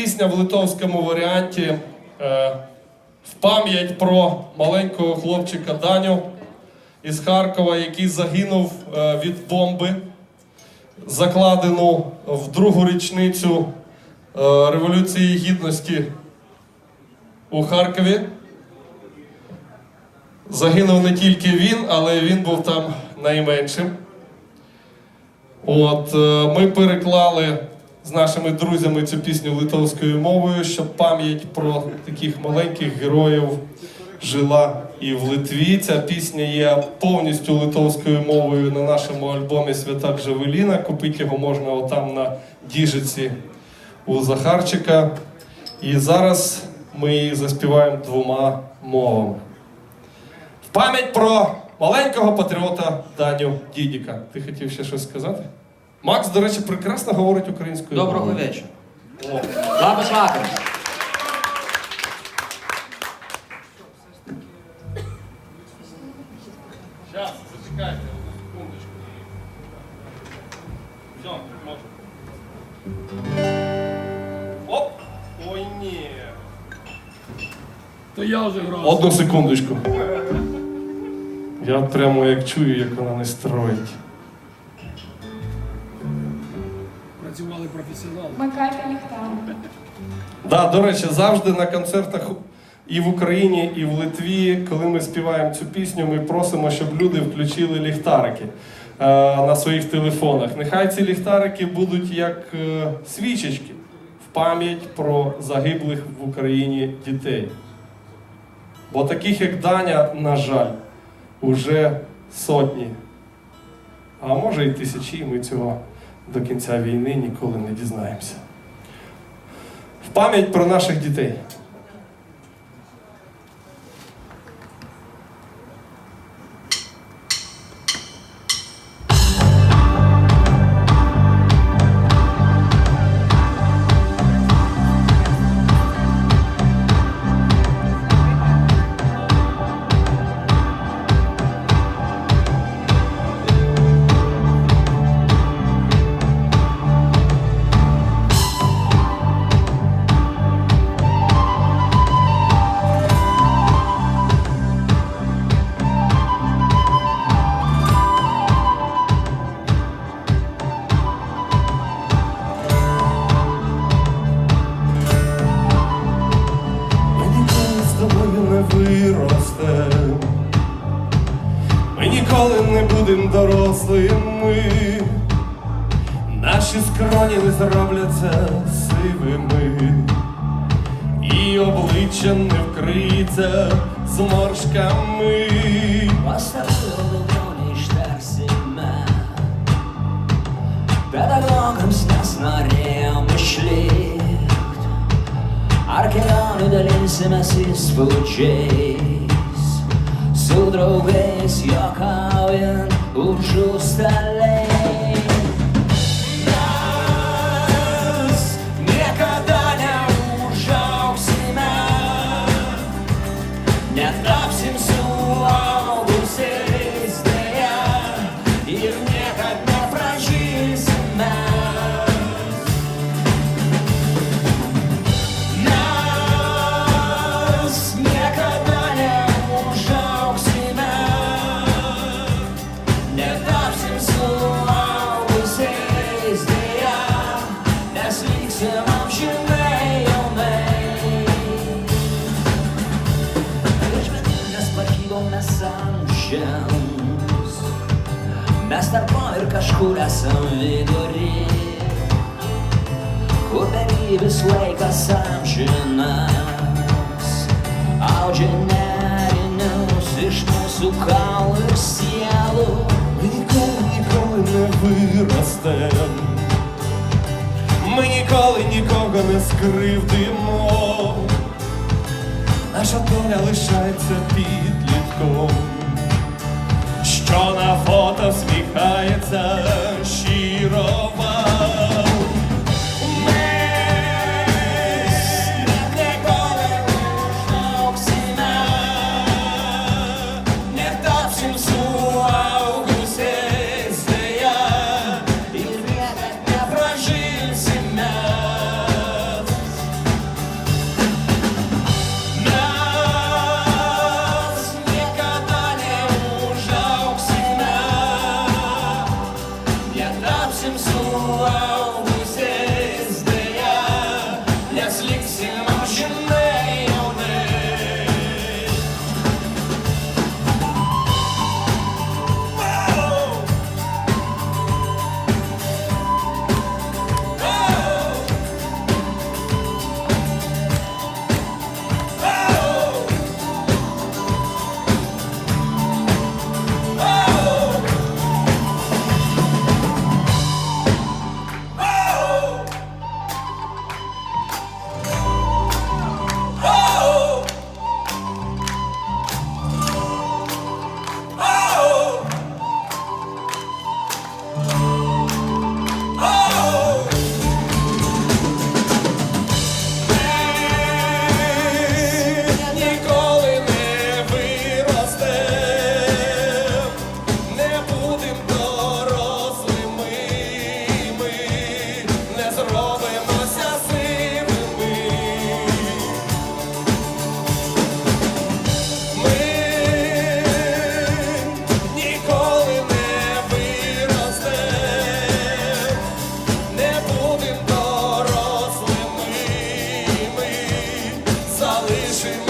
Пісня в литовському варіанті е, в пам'ять про маленького хлопчика Даню із Харкова, який загинув е, від бомби, закладену в другу річницю е, Революції Гідності у Харкові. Загинув не тільки він, але він був там найменшим. От е, ми переклали з нашими друзями цю пісню литовською мовою, щоб пам'ять про таких маленьких героїв жила і в Литві. Ця пісня є повністю литовською мовою на нашому альбомі Свята Джавеліна. Купити його можна отам на діжиці у Захарчика. І зараз ми її заспіваємо двома мовами. В пам'ять про маленького патріота Даню Дідіка. Ти хотів ще щось сказати? Макс, до речі, прекрасно говорить українською. Доброго мовою. вечора. О. Labas vakaras. Зачекайте, секундочку. Все, можна. Оп! Ой, ні. То я вже грав. Одну секундочку. Я прямо як чую, як вона не строїть. Працювали професіонали. Вмикайте ліхтар. Да, до речі, завжди на концертах і в Україні, і в Литві, коли ми співаємо цю пісню, ми просимо, щоб люди включили ліхтарики е, на своїх телефонах. Нехай ці ліхтарики будуть як е, свічечки в пам'ять про загиблих в Україні дітей. Бо таких, як Даня, на жаль, уже сотні, а може і тисячі, ми цього до кінця війни ніколи не дізнаємося. В пам'ять про наших дітей. Будем дорослими. Наші скроні не зробляться сивими. І обличчя не вкриється зморшками. Pastaruoju neištarsime Pedagogams mes norėjom išlikt Ar kelionių dalinsimės įspūdžiais Su draugais juokaujant Uso sta lei amžiams Mes tarp to ir kažkur esam vidury Kur berybis laikas amžinas Audžia nerinius iš mūsų kaulų ir sielų Lygiai, lygiai, nevyrastam ніколи нікого не скривдимо. Наша доля лишається підлітком, що на фото сміхається. see